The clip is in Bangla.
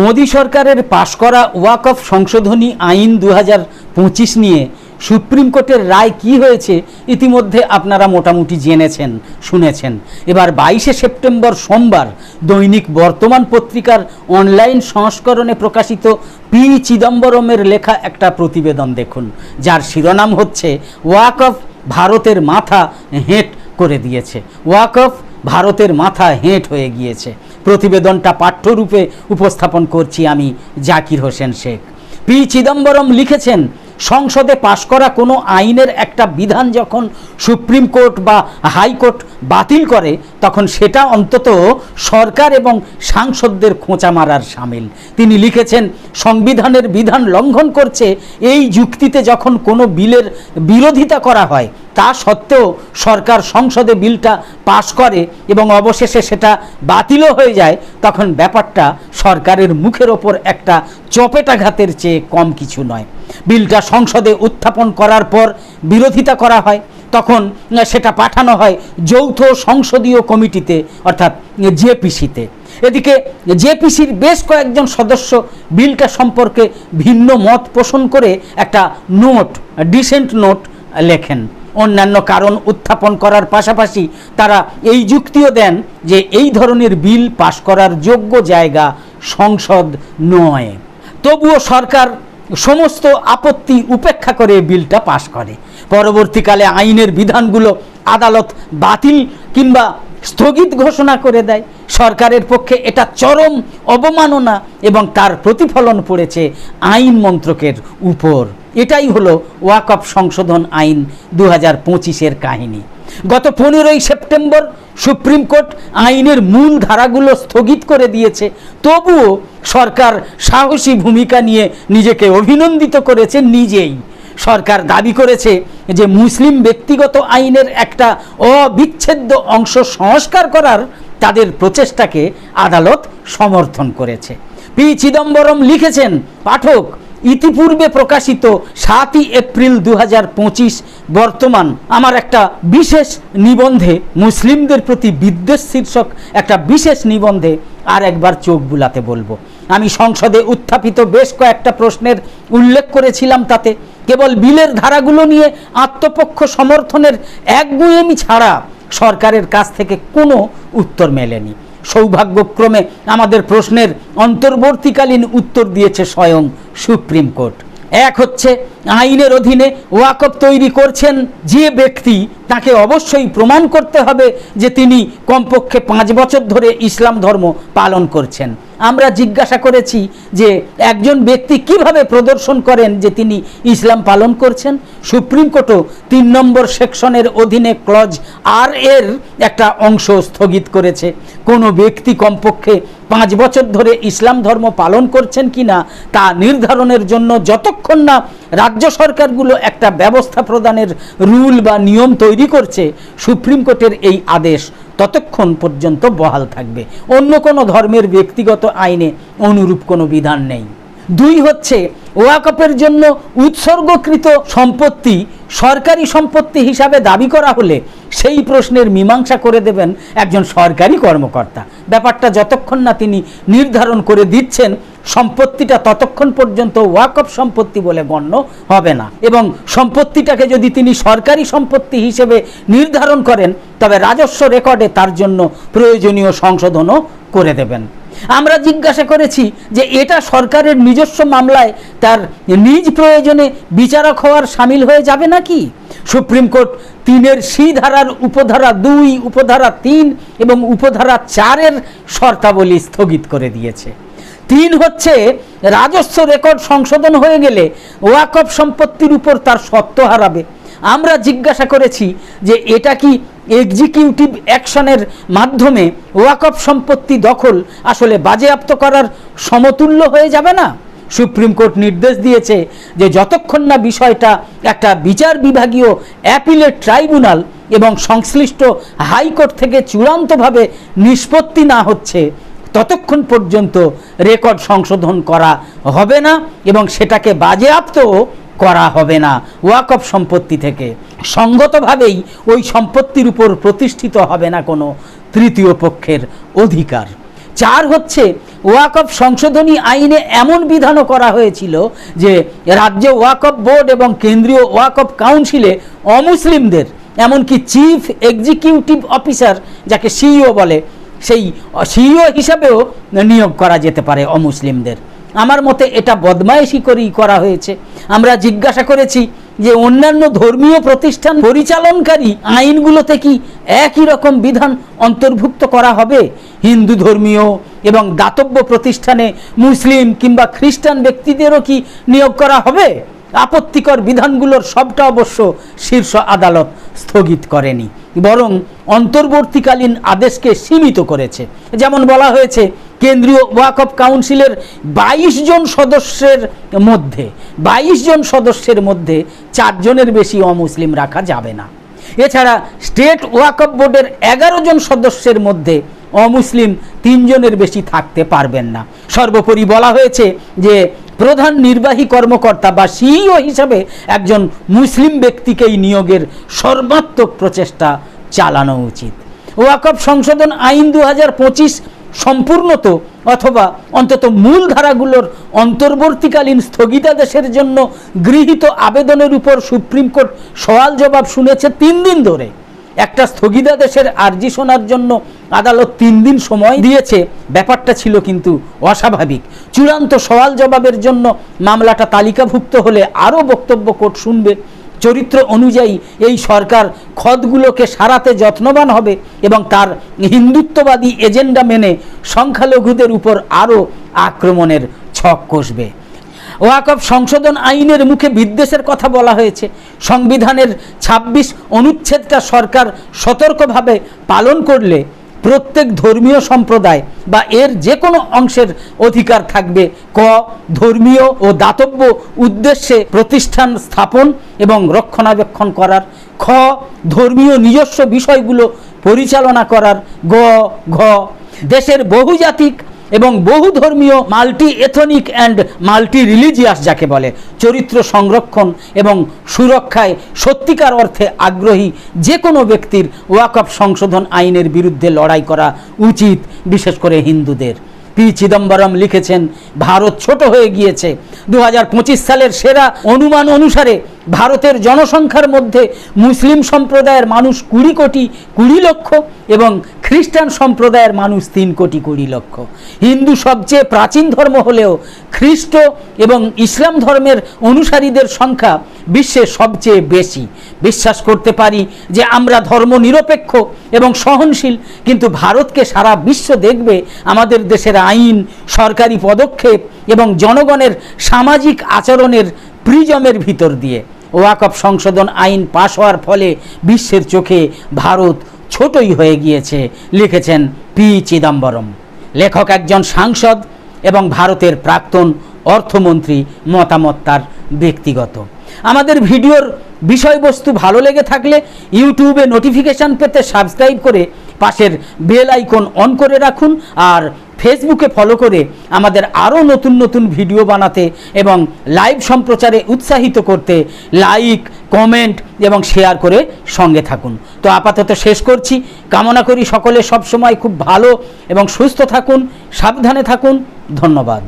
মোদী সরকারের পাশ করা ওয়াকফ সংশোধনী আইন দু হাজার পঁচিশ নিয়ে সুপ্রিম কোর্টের রায় কি হয়েছে ইতিমধ্যে আপনারা মোটামুটি জেনেছেন, শুনেছেন। এবার বাইশে সেপ্টেম্বর সোমবার দৈনিক বর্তমান পত্রিকার অনলাইন সংস্করণে প্রকাশিত পি চিদম্বরমের লেখা একটা প্রতিবেদন দেখুন, যার শিরোনাম হচ্ছে ওয়াকফ ভারতের মাথা হেঁট করে দিয়েছে। ওয়াকফ ভারতের মাথা হেঁট হয়ে গিয়েছে। প্রতিবেদনটা পাঠ্যরূপে উপস্থাপন করছি আমি জাকির হোসেন শেখ। পি চিদম্বরম লিখেছেন, সংসদে পাশ করা কোনো আইনের একটা বিধান যখন সুপ্রিম কোর্ট বা হাইকোর্ট বাতিল করে, তখন সেটা অন্তত সরকার এবং সাংসদদের খোঁচা মারার সামিল। তিনি লিখেছেন, সংবিধানের বিধান লঙ্ঘন করছে, এই যুক্তিতে যখন কোনো বিলের বিরোধিতা করা হয় তা সত্ত্বেও সরকার সংসদে বিলটা পাশ করে এবং অবশেষে সেটা বাতিলও হয়ে যায়, তখন ব্যাপারটা সরকারের মুখের ওপর একটা চপেটাঘাতের চেয়ে কম কিছু নয়। বিলটা সংসদে উত্থাপন করার পর বিরোধিতা করা হয়, তখন সেটা পাঠানো হয় যৌথ সংসদীয় কমিটিতে, অর্থাৎ জেপিসিতে। এদিকে জেপিসির বেশ কয়েকজন সদস্য বিলটা সম্পর্কে ভিন্ন মত পোষণ করে একটা নোট, ডিসেন্ট নোট লেখেন। অন্যান্য কারণ উত্থাপন করার পাশাপাশি তারা এই যুক্তিও দেন যে এই ধরনের বিল পাশ করার যোগ্য জায়গা সংসদ নয়। তবুও সরকার সমস্ত আপত্তি উপেক্ষা করে বিলটা পাশ করে। পরবর্তীকালে আইনের বিধানগুলো আদালত বাতিল কিংবা স্থগিত ঘোষণা করে দেয়। সরকারের পক্ষে এটা চরম অবমাননা এবং তার প্রতিফলন পড়েছে আইন মন্ত্রকের উপর। এটাই হলো ওয়াকফ সংশোধন আইন দু হাজার পঁচিশের কাহিনী। গত পনেরোই সেপ্টেম্বর সুপ্রিম কোর্ট আইনের মূল ধারাগুলো স্থগিত করে দিয়েছে, তবুও সরকার সাহসী ভূমিকা নিয়ে নিজেকে অভিনন্দিত করেছে নিজেই। সরকার দাবি করেছে যে মুসলিম ব্যক্তিগত আইনের একটা অবিচ্ছেদ্য অংশ সংস্কার করার তাদের প্রচেষ্টাকে আদালত সমর্থন করেছে। পি চিদম্বরম লিখেছেন, পাঠক ইতিপূর্বে প্রকাশিত সাতই এপ্রিল দু হাজার পঁচিশ বর্তমান আমার একটা বিশেষ নিবন্ধে মুসলিমদের প্রতি বিদ্বেষ শীর্ষক একটা বিশেষ নিবন্ধে আর একবার চোখ বুলাতে বলব। আমি সংসদে উত্থাপিত বেশ কয়েকটা প্রশ্নের উল্লেখ করেছিলাম তাতে। কেবল বিলের ধারাগুলো নিয়ে আত্মপক্ষ সমর্থনের একগুঁয়েমি ছাড়া সরকারের কাছ থেকে কোনো উত্তর মেলেনি। সৌভাগ্যক্রমে আমাদের প্রশ্নের অন্তর্বর্তীকালীন উত্তর দিয়েছে স্বয়ং সুপ্রিম কোর্ট। এক হচ্ছে, আইনের অধীনে ওয়াকফ তৈরি করছেন যে ব্যক্তি, তাকে অবশ্যই প্রমাণ করতে হবে যে তিনি কমপক্ষে পাঁচ বছর ধরে ইসলাম ধর্ম পালন করছেন। আমরা জিজ্ঞাসা করেছি যে একজন ব্যক্তি কীভাবে প্রদর্শন করেন যে তিনি ইসলাম পালন করছেন? সুপ্রিম কোর্টও তিন নম্বর সেকশনের অধীনে ক্লজ আর এর একটা অংশ স্থগিত করেছে। কোনো ব্যক্তি কমপক্ষে পাঁচ বছর ধরে ইসলাম ধর্ম পালন করছেন কিনা তা নির্ধারণের জন্য যতক্ষণ না রাজ্য সরকারগুলো একটা ব্যবস্থা প্রদানের রুল বা নিয়ম তৈরি করছে, সুপ্রিম কোর্টের এই আদেশ ততক্ষণ পর্যন্ত বহাল থাকবে। অন্য কোনো ধর্মের ব্যক্তিগত আইনে অনুরূপ কোনো বিধান নেই। দুই হচ্ছে, ওয়াকফের জন্য উৎসর্গকৃত সম্পত্তি সরকারি সম্পত্তি হিসাবে দাবি করা হলে সেই প্রশ্নের মীমাংসা করে দেবেন একজন সরকারি কর্মকর্তা। ব্যাপারটা যতক্ষণ না তিনি নির্ধারণ করে দিচ্ছেন সম্পত্তিটা ততক্ষণ পর্যন্ত ওয়াকফ সম্পত্তি বলে গণ্য হবে না। এবং সম্পত্তিটাকে যদি তিনি সরকারি সম্পত্তি হিসেবে নির্ধারণ করেন, তবে রাজস্ব রেকর্ডে তার জন্য প্রয়োজনীয় সংশোধনও করে দেবেন। আমরা জিজ্ঞাসা করেছি যে এটা সরকারের নিজস্ব মামলায় তার নিজ প্রয়োজনে বিচারক হওয়ার সামিল হয়ে যাবে নাকি? সুপ্রিম কোর্ট তিনের সি ধারার উপধারা দুই, উপধারা তিন এবং উপধারা চারের শর্তাবলী স্থগিত করে দিয়েছে। তিন হচ্ছে রাজস্ব রেকর্ড সংশোধন হয়ে গেলে ওয়াকফ সম্পত্তির উপর তার সত্ত্ব হারাবে। আমরা জিজ্ঞাসা করেছি যে এটা কি এক্সিকিউটিভ অ্যাকশনের মাধ্যমে ওয়াকফ সম্পত্তি দখল আসলে বাজেয়াপ্ত করার সমতুল্য হয়ে যাবে না? সুপ্রিম কোর্ট নির্দেশ দিয়েছে যে যতক্ষণ না বিষয়টা একটা বিচার বিভাগীয় অ্যাপিলেট ট্রাইব্যুনাল এবং সংশ্লিষ্ট হাইকোর্ট থেকে চূড়ান্তভাবে নিষ্পত্তি না হচ্ছে ততক্ষণ পর্যন্ত রেকর্ড সংশোধন করা হবে না এবং সেটাকে বাজেয়াপ্তও করা হবে না ওয়াকফ সম্পত্তি থেকে। সঙ্গতভাবেই ওই সম্পত্তির উপর প্রতিষ্ঠিত হবে না কোনো তৃতীয় পক্ষের অধিকার। চার হচ্ছে ওয়াকফ সংশোধনী আইনে এমন বিধানও করা হয়েছিল যে রাজ্য ওয়াকফ বোর্ড এবং কেন্দ্রীয় ওয়াকফ কাউন্সিলে অমুসলিমদের, এমনকি চিফ এক্সিকিউটিভ অফিসার, যাকে সিইও বলে সেই সিইও হিসাবেও নিয়োগ করা যেতে পারে অমুসলিমদের। আমার মতে এটা বদমায়েশি করেই করা হয়েছে। আমরা জিজ্ঞাসা করেছি যে অন্যান্য ধর্মীয় প্রতিষ্ঠান পরিচালনকারী আইনগুলোতে কি একই রকম বিধান অন্তর্ভুক্ত করা হবে? হিন্দু ধর্মীয় এবং দাতব্য প্রতিষ্ঠানে মুসলিম কিংবা খ্রিস্টান ব্যক্তিদেরও কি নিয়োগ করা হবে? আপত্তিকর বিধানগুলোর সবটা অবশ্য শীর্ষ আদালত স্থগিত করেনি, বরং অন্তর্বর্তীকালীন আদেশকে সীমিত করেছে। যেমন বলা হয়েছে, কেন্দ্রীয় ওয়াকফ কাউন্সিলের বাইশ জন সদস্যের মধ্যে, বাইশ জন সদস্যের মধ্যে চারজনের বেশি অমুসলিম রাখা যাবে না। এছাড়া স্টেট ওয়াকফ বোর্ডের এগারো জন সদস্যের মধ্যে অমুসলিম তিনজনের বেশি থাকতে পারবেন না। সর্বোপরি বলা হয়েছে যে প্রধান নির্বাহী কর্মকর্তা বা সিইও হিসাবে একজন মুসলিম ব্যক্তিকেই নিয়োগের সর্বাত্মক প্রচেষ্টা চালানো উচিত। ওয়াকফ সংশোধন আইন দু হাজার পঁচিশ সম্পূর্ণত অথবা অন্তত মূল ধারাগুলোর অন্তর্বর্তীকালীন স্থগিতাদেশের জন্য গৃহীত আবেদনের উপর সুপ্রিম কোর্ট সওয়াল জবাব শুনেছে তিন দিন ধরে। একটা স্থগিতাদেশের আর্জি শোনার জন্য আদালত তিন দিন সময় দিয়েছে। ব্যাপারটা ছিল কিন্তু অস্বাভাবিক। চূড়ান্ত সওয়াল জবাবের জন্য মামলাটা তালিকাভুক্ত হলে আরও বক্তব্য কোর্ট শুনবে। চরিত্র অনুযায়ী এই সরকার খদগুলোকে সারাতে যত্নবান হবে এবং তার হিন্দুত্ববাদী এজেন্ডা মেনে সংখ্যালঘুদের উপর আরও আক্রমণের ছক কষবে। ওয়াকফ সংশোধন আইনের মুখে বিদ্বেষের কথা বলা হয়েছে। সংবিধানের ২৬ অনুচ্ছেদটা সরকার সতর্কভাবে পালন করলে প্রত্যেক ধর্মীয় সম্প্রদায় বা এর যে কোনো অংশের অধিকার থাকবে। ক, ধর্মীয় ও দাতব্য উদ্দেশ্যে প্রতিষ্ঠান স্থাপন এবং রক্ষণাবেক্ষণ করার। খ, ধর্মীয় নিজস্ব বিষয়গুলো পরিচালনা করার। গ, ঘ, দেশের বহুজাতিক এবং বহু ধর্মীয় multi ethnic and multi religious যাকে বলে, চরিত্র সংরক্ষণ এবং সুরক্ষায় সত্যিকার অর্থে আগ্রহী যে কোনো ব্যক্তির ওয়াকফ সংশোধন আইনের বিরুদ্ধে লড়াই করা উচিত, বিশেষ করে হিন্দুদের। পি চিদম্বরম লিখেছেন, ভারত ছোট হয়ে গিয়েছে। দু হাজার পঁচিশ সালের সেরা অনুমান অনুসারে ভারতের জনসংখ্যার মধ্যে মুসলিম সম্প্রদায়ের মানুষ কুড়ি কোটি কুড়ি লক্ষ এবং খ্রিস্টান সম্প্রদায়ের মানুষ তিন কোটি কুড়ি লক্ষ। হিন্দু সবচেয়ে প্রাচীন ধর্ম হলেও খ্রিস্ট এবং ইসলাম ধর্মের অনুসারীদের সংখ্যা বিশ্বের সবচেয়ে বেশি। বিশ্বাস করতে পারি যে আমরা ধর্ম নিরপেক্ষ এবং সহনশীল, কিন্তু ভারতকে সারা বিশ্ব দেখবে আমাদের দেশের আইন, সরকারি পদক্ষেপ এবং জনগণের সামাজিক আচরণের প্রিজমের ভিতর দিয়ে। ওয়াকফ সংশোধন আইন পাশ হওয়ার ফলে বিশ্বের চোখে ভারত ছোটই হয়ে গিয়েছে, লিখেছেন পি চিদম্বরম। লেখক একজন সাংসদ এবং ভারতের প্রাক্তন অর্থমন্ত্রী, মতামত তার ব্যক্তিগত। আমাদের ভিডিওর বিষয়বস্তু ভালো লেগে থাকলে ইউটিউবে নোটিফিকেশান পেতে সাবস্ক্রাইব করে পাশের বেল আইকন অন করে রাখুন আর ফেসবুকে ফলো করে আমাদের আরও নতুন নতুন ভিডিও বানাতে এবং লাইভ সম্প্রচারে উৎসাহিত করতে লাইক কমেন্ট এবং শেয়ার করে সঙ্গে থাকুন। তো আপাতত শেষ করছি। কামনা করি সকলে সবসময় খুব ভালো এবং সুস্থ থাকুন, সাবধানে থাকুন। ধন্যবাদ।